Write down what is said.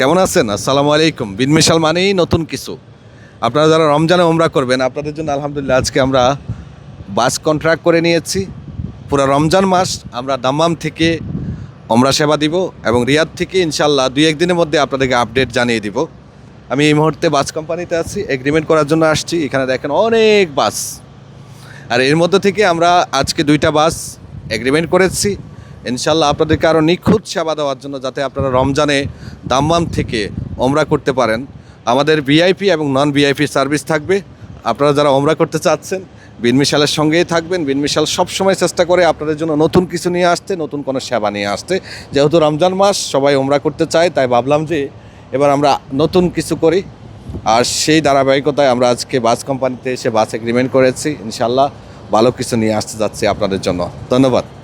কেমন আছেন? আসসালামু আলাইকুম। বিন মিশাল মানেই নতুন কিছু। আপনারা যারা রমজানে ওমরা করবেন, আপনাদের জন্য আলহামদুলিল্লাহ আজকে আমরা বাস কন্ট্রাক্ট করে নিয়েছি। পুরো রমজান মাস আমরা দাম্মাম থেকে ওমরা সেবা দিব এবং রিয়াদ থেকে ইনশাল্লাহ দুই একদিনের মধ্যে আপনাদেরকে আপডেট জানিয়ে দিব। আমি এই মুহূর্তে বাস কোম্পানিতে আছি এগ্রিমেন্ট করার জন্য আসছি। এখানে দেখেন অনেক বাস। আর এর মধ্যে থেকে আমরা আজকে দুইটা বাস এগ্রিমেন্ট করেছি। ইনশাল্লাহ আপনাদেরকে আরও নিখুঁত সেবা দেওয়ার জন্য যাতে আপনারা রমজানে দাম্মাম থেকে ওমরা করতে পারেন। আমাদের ভিআইপি এবং নন ভিআইপি সার্ভিস থাকবে। আপনারা যারা ওমরা করতে চাচ্ছেন বিনমিশালের সঙ্গেই থাকবেন। বিনমিশাল সবসময় চেষ্টা করে আপনাদের জন্য নতুন কিছু নিয়ে আসতে, নতুন কোনো সেবা নিয়ে আসতে। যেহেতু রমজান মাস, সবাই ওমরা করতে চায়, তাই ভাবলাম যে এবার আমরা নতুন কিছু করি। আর সেই ধারাবাহিকতায় আমরা আজকে বাস কোম্পানিতে এসে বাস এগ্রিমেন্ট করেছি। ইনশাল্লাহ ভালো কিছু নিয়ে আসতে যাচ্ছি আপনাদের জন্য। ধন্যবাদ।